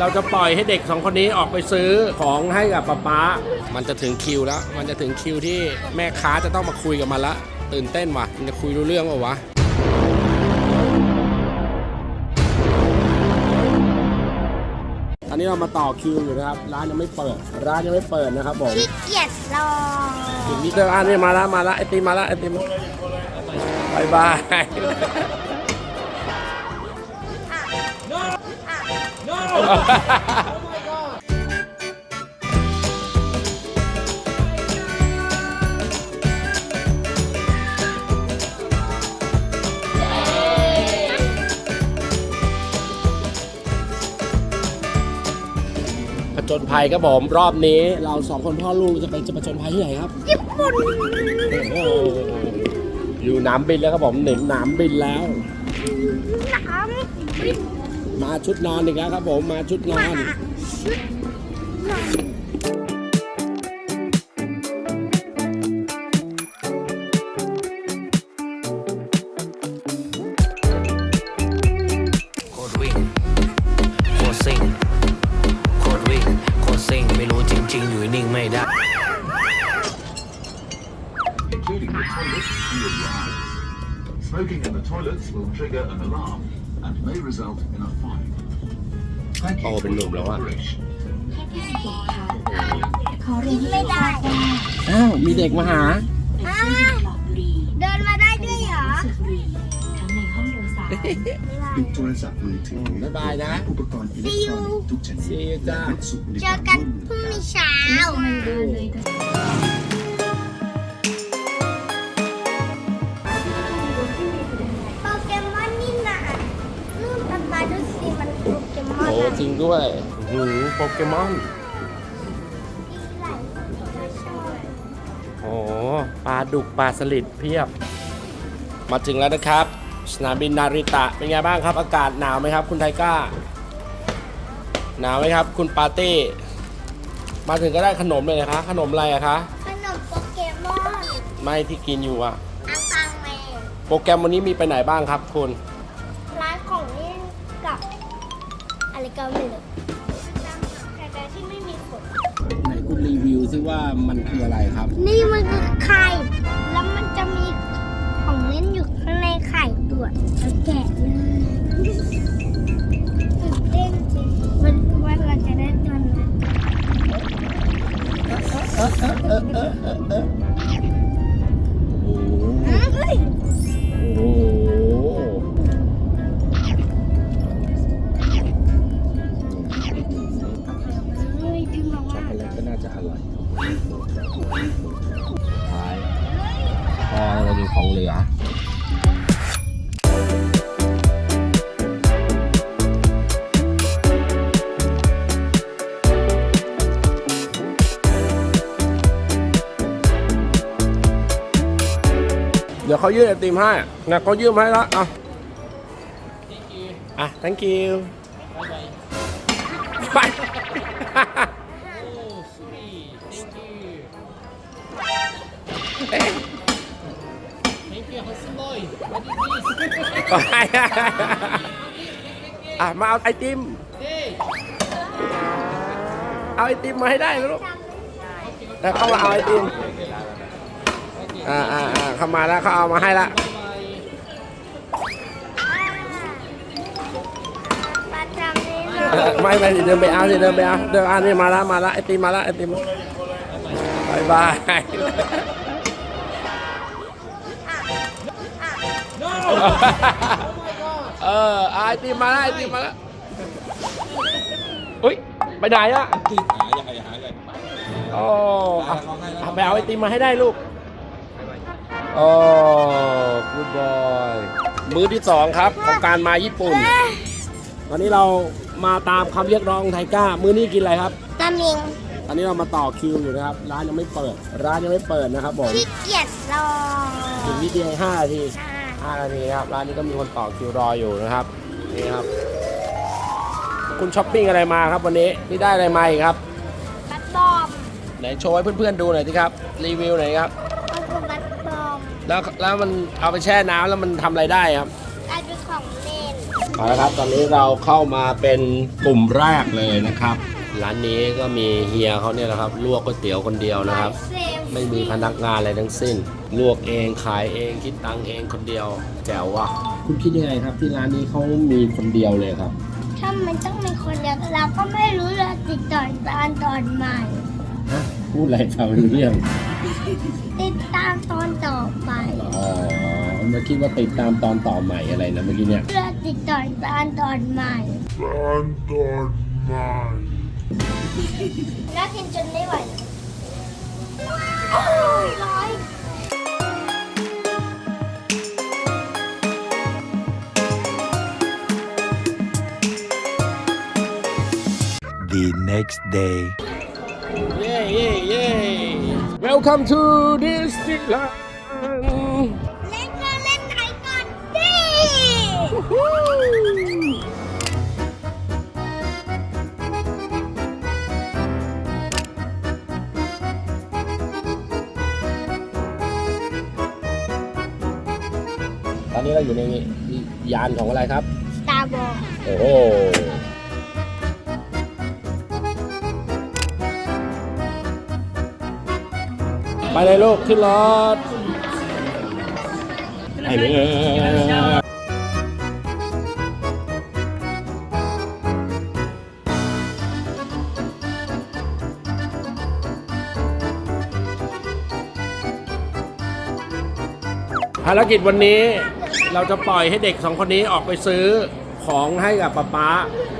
เราจะปล่อยให้เด็กสองคนนี้ออกไปซื้อของให้กับป๊าป๊า มันจะถึงคิวแล้ว มันจะถึงคิวที่แม่ค้าจะต้องมาคุยกับมันละ ตื่นเต้นว่ะ มันจะคุยรู้เรื่องเปล่าวะ ตอนนี้เรามาต่อคิวอยู่นะครับ ร้านยังไม่เปิด ร้านยังไม่เปิดนะครับผมขี้เกียจรออีกนิดเดียวอันนี้มาแล้วมาแล้วไอติมมาแล้วไอติมบายบาย ผจญภัยครับผมรอบนี้เราสองคนพ่อลูกจะไปจะผจญภัยที่ไหนครับ ญี่ปุ่นโอ้โหอยู่หนามบินแล้วครับผมหนึ่งหนามบินแล้วน้มาชุดนอนอีกแล้วครับผมมาชุดนอนโคตรวิ่งโคตรซิ่งโคตรวิ่งโคตรซิ่งไม่รู้จริง ๆ อยู่นิ่งไม่ได้ including the toilet and your eyes. Smoking in the toilets will trigger an alarm and may result in a fine. Thank you Oh, for bên your đường đâu ạ? cooperation. ำไม่ได้อ้าว มีเด็กมาหาอ่าเดินมาได้ด้วยเหรอ ทั้งในห้องโดยสารปิดโทรศัพท์มือถือบ๊ายบายนะอุปกรณ์อิเล็กทรอนิกส์ทุกชนิด See you และจ้ารถสุขในเจคอวามกันร่วมมือพรุ่งนี้เช้าเลย จริงด้วยหือโปเกมอนมีหลายตัวชอบโอ้ปลาดุกปลาสลิดเพียบ มาถึงแล้วนะครับ สนามบินนาริตะ เป็นไงบ้างครับ อากาศหนาวไหมครับ คุณไทก้า หนาวไหมครับ คุณปาร์ตี้ มาถึงก็ได้ขนมเลยนะคะขนมอะไรอะคะขนมโปเกมอน ไม่ที่กินอยู่อะอังปังแมนโปรแกรมวันนี้มีไปไหนบ้างครับคุณ อะไรก็ไม่รู้แต่ที่ไม่มีขนไหนคุณรีวิวซิว่ามันคืออะไรครับ นี่มันคือไข่ แล้วมันจะมีของเล่นอยู่ข้างในไข่ด้วยแล้วแกะเลยตื่นเต้นจริงมันว่าเราจะได้ตัวไหนโอ้โหเฮ้ยโอ้โตก็น่าจะอร่อยท้ายพอเรามีของเหลือเดี๋ยวเขายื่นไอติมให้นะเขายื่นมาให้แล้วอะอะ thank you ไป อะมาเอาไอติม เอาไอติมมาให้ได้นะลูกแต่เข้ามาเอาไอติม อ่าอ่าอ่าเข้ามาแล้วเขาเอามาให้ละประจำนี้เออไม่ไม่เดินไปเอาสิเดินไปเอาเดินเอานี่มาแล้วมาแล้วไอติมมาแล้วไอติมบายบาย เออไอติมมาแล้วไอติมมาแล้วอุ้ยไปไหนอะหายใหญ่หายใหญ่โอ้อไปเอาไอติมมาให้ได้ลูกโอ้กูดบอยมือที่สองครับของการมาญี่ปุ่น ตอนนี้เรามาตามคำเรียกร้องไทก้า มือนี้กินอะไรครับ ตามิงตอนนี้เรามาต่อคิวอยู่นะครับ ร้านยังไม่เปิด ร้านยังไม่เปิดนะครับผมขี้เกียจรอถึงนิดเดียวห้าพี่ 5นาทีครับร้านนี้ก็มีคนต่อคิวรออยู่นะครับนี่ครับ คุณช้อปปิ้งอะไรมาครับวันนี้นี่ได้อะไรมาอีกครับบัตบอมไหนโชว์ให้เพื่อนๆดูหน่อยสิครับรีวิวหน่อยครับมับตบอมแล้วแล้วมันเอาไปแช่น้ำแล้วมันทำอะไรได้ครับกลายเป็นของเล่นเอาละครับ ตอนนี้เราเข้ามาเป็นกลุ่มแรกเลยนะครับ ร้านนี้ก็มีเฮียเขาเนี่ยนะครับลวกก๋วยเตี๋ยวคนเดียวนะครับ เไม่มีพนักงานอะไรทั้งสิ้น ลวกเองขายเองคิดตังค์เองคนเดียวแจ๋วว่ะคุณคิดยังไงครับ ที่ร้านนี้เขามีคนเดียวเลยครับ ถ้ามันต้องมีคนเดียวเราก็ไม่รู้เราติดต่อตอนตอนใหม่ พูดอะไรฟังไม่รู้เรื่องติดตามตอนต่อไปอ๋อเมื่อคิดว่าติดตามตอนต่อใหม่อะไรนะเมื่อกี้เนี่ย เราติดต่อตอนตอนใหม่ ตอนตอนใหม่ น่ากินจนไม่ไหวแล้ว next day. เย้เย้เย้ Welcome to Disneyland เล่นก็เล่นไหนก่อนดิตอนนี้เราอยู่ในยานของอะไรครับ ตาบอโอ้โห ไปเลยลูก ขึ้นรถไปเลยภารกิจวันนี้เราจะปล่อยให้เด็กสองคนนี้ออกไปซื้อของให้กับป๊าป๊า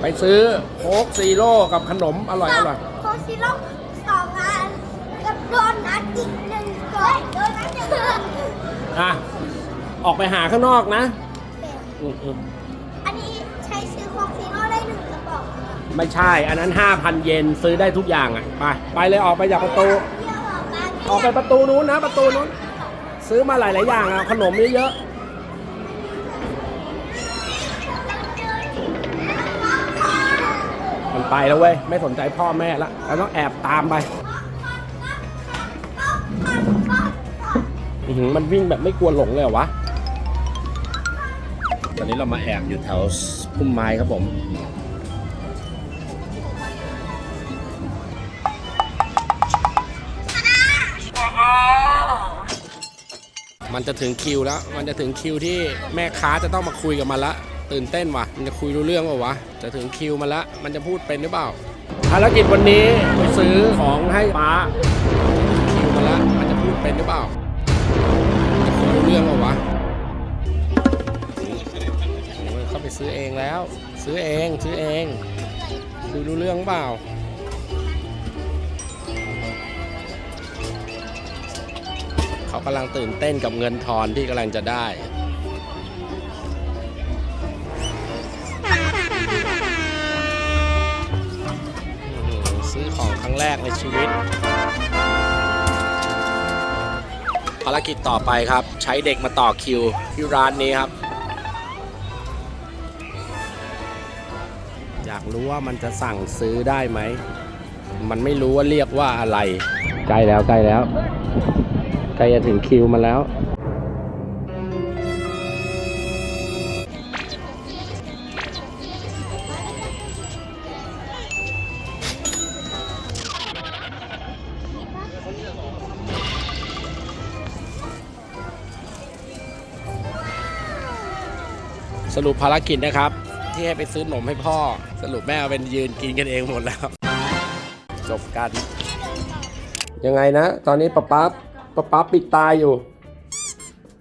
ไปซื้อโค้กซีโร่กับขนมอร่อยอร่อยโค้กซิโร่สองอันกับโดนัท อีกหนึ่งกล่องโดนัทหนึ่งกล่องอะ ออกไปหาข้างนอกนะอืมอืมอันนี้ใช้ซื้อโคซิโร่ได้หนึ่งกระป๋องอะไม่ใช่ อันนั้น 5,000 เยนซื้อได้ทุกอย่างอะ ไป ไปเลยออกไปจากประตู เที่ยวออกมาออกไปประตูนู้นนะ ประตูนู้น ซื้อมาหลาย ๆ อย่างอะ ขนมเยอะๆมันไปแล้วเว้ย ไม่สนใจพ่อแม่ละเราต้องแอบตามไป มันวิ่งแบบไม่กลัวหลงเลยเหรอวะ ตอนนี้เรามาแอบอยู่แถวพุ่มไม้ครับผม มันจะถึงคิวแล้ว มันจะถึงคิวที่แม่ค้าจะต้องมาคุยกับมันละ ตื่นเต้นว่ะ มันจะคุยรู้เรื่องเปล่าวะ จะถึงคิวมันละ มันจะพูดเป็นหรือเปล่า ภารกิจวันนี้ไปซื้อของให้ป้าถึงคิวมันละ มันจะพูดเป็นหรือเปล่าจะคุยรู้ เรื่องเปล่าวะเข้าไปซื้อเองแล้ว ซื้อเองซื้อเองคุยรู้เรื่องเปล่าเขากำลังตื่นเต้นกับเงินทอนที่กำลังจะได้ซื้อของครั้งแรกในชีวิต ภารกิจต่อไปครับ ใช้เด็กมาต่อคิวที่ร้านนี้ครับ อยากรู้ว่ามันจะสั่งซื้อได้ไหม มันไม่รู้ว่าเรียกว่าอะไร ใกล้แล้วใกล้แล้ว ใกล้จะถึงคิวมาแล้ว สรุปภารกิจนะครับ ที่ให้ไปซื้อหนมให้พ่อ สรุปแม่เอาเป็นยืนกินกันเองหมดแล้ว จบกัน ยังไงนะ ตอนนี้ป๊าป๊าป๊าป๊าปิดตาอยู่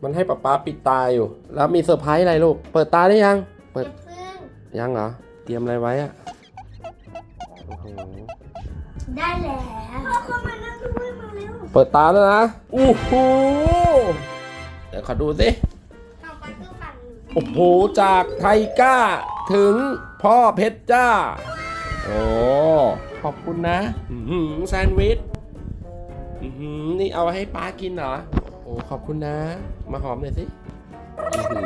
มันให้ป๊าป๊าปิดตาอยู่ แล้วมีเซอร์ไพรส์อะไรลูก เปิดตาได้ยัง เปิดพึ่งยังเหรอ เตรียมอะไรไว้อะโอ้โหได้แล้วพ่อเข้ามานั่งด้วยมาเร็ว เปิดตาแล้วนะอู้หูเดี๋ยวขอดูสิ โอ้โห จากไทก้า ถึงพ่อเพชรจ้า โอ้ขอบคุณนะอื้อหือแซนด์วิชอื้อหือนี่เอาให้ป้ากินเหรอ โอ้ขอบคุณนะ มาหอมหน่อยสิอื้อหือ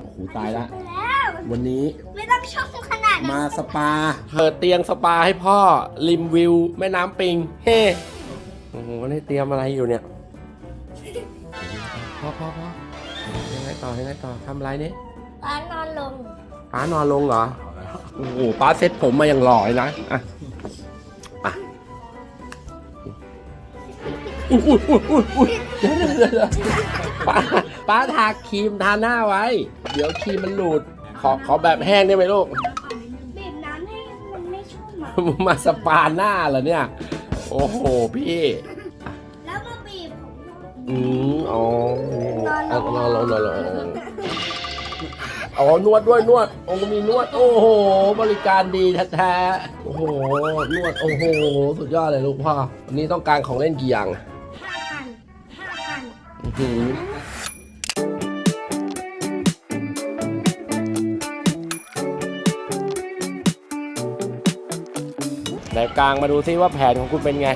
โอ้โหตายละไปแล้ววันนี้ไม่ต้องชมขนาดนั้นมาสปาเปิดเตียงสปาให้พ่อ ริมวิว แม่น้ำปิง เฮ้โอ้โหนี่เตรียมอะไรอยู่เนี่ย พ่อพ่อพ่อ ยังไงต่อยังไงต่อทำอะไรเนี่ยป้านอนลงป้านอนลงเหรอโอ้โหป้าเซ็ตผมมาอย่างหล่อเลยนะอะอะอุ๊ยอุ๊ยอุ๊ยอุ๊ยอุ๊ยเดี๋ยวเดี๋ยวเดี๋ยวเดี๋ยวป้าป้าทาครีมทาหน้าไว้ เดี๋ยวครีมมันหลุดขอขอแบบแห้งได้ไหมลูกบีบน้ำให้มันไม่ชุ่มอะมาสปาหน้าเหรอเนี่ย โอ้โหพี่แล้วมาบีบข อืมอ๋อนอนลเอางนอนลงนอนอ๋อนวดด้วยนวดโอ้มีนวด โอ้โห บริการดีแท้ๆโอ้โห นวด โอ้โห สุดยอดเลยลูกพ่อ วันนี้ต้องการของเล่นกี่อย่างห้าพันห้าพันอือไหนกลางมาดูซิว่าแผนของคุณเป็นไง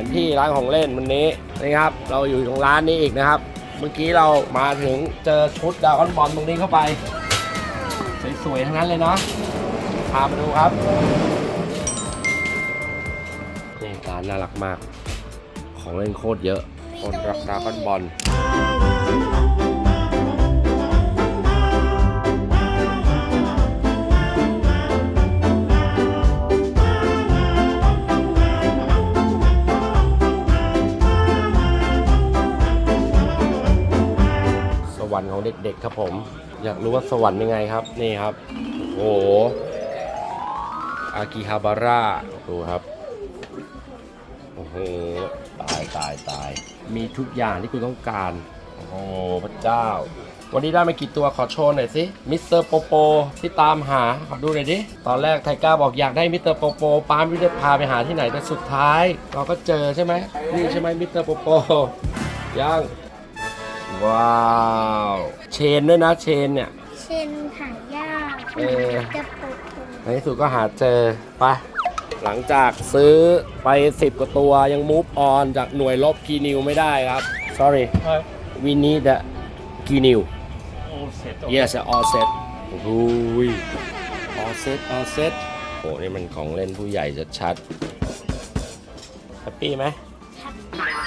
นที่ร้านของเล่นวันนี้นะครับ เราอยู่ตรงร้านนี้อีกนะครับ เมื่อกี้เรามาถึงเจอชุดดาวคอนบอลตรงนี้เข้าไป สวยๆทั้งนั้นเลยเนาะพามาดูครับนี่ร้านน่ารักมาก ของเล่นโคตรเยอะ คนรักดาวคอนบอล รค์ของเด็กๆครับผม อยากรู้ว่าสวรรค์ยังไงครับ นี่ครับ โอ้โหอากิฮาบาร่าดูครับ โอ้โห ตายตายตาย มีทุกอย่างที่คุณต้องการ โอ้โห พระเจ้า วันนี้ได้มากี่ตัวขอโชว์หน่อยสิ มิสเตอร์โปโปที่ตามหา ขอดูหน่อยดิ ตอนแรกไทก้าบอกอยากได้มิสเตอร์โปโปปาล์มไม่ได้พาไปหาที่ไหนแต่สุดท้าย เราก็เจอใช่ไหม นี่ใช่ไหมมิสเตอร์โปโปยัง ว้าว เชนด้วยนะเชนเนี่ย เชนหายากเออ จะปวดหัวในที่สุดก็หาเจอไปหลังจากซื้อไป 10 กว่าตัวยัง move on จากหน่วยลบกีนิวไม่ได้ครับ sorry we need the กีนิว yes all set โอ้โหย all set all set โอ้นี่มันของเล่นผู้ใหญ่ชัดๆแฮปปี้ไหมเอ็นดิ้ง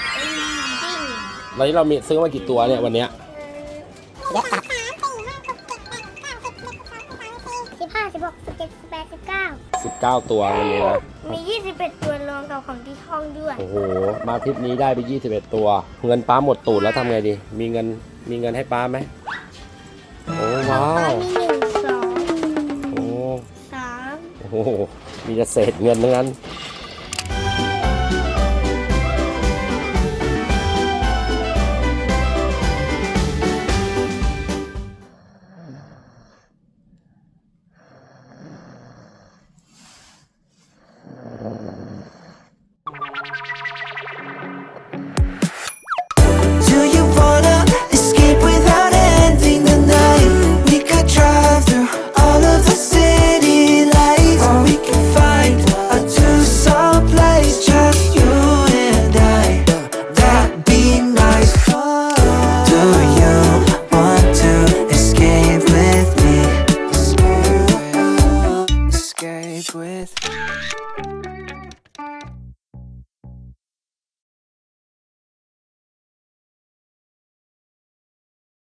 วันนี้เรามีซื้อมากี่ตัวเนี่ยวันเนี้ยสิบห้าสิบหกสิบเจ็ดสิบแปดสิบเก้า19ตัววันนี้นะมียี่สิบเอ็ดตัวรวมกับของที่ห้องด้วย โอ้โห มาทริปนี้ได้ไป21ตัว เงินป้าหมดตูดแล้วทำไงดี มีเงิน มีเงินให้ป้าไหมโอ้ว้าป้าวมีหนึ่งสองโอ้สามโอ้โห มีแต่เศษเงินทั้งนั้น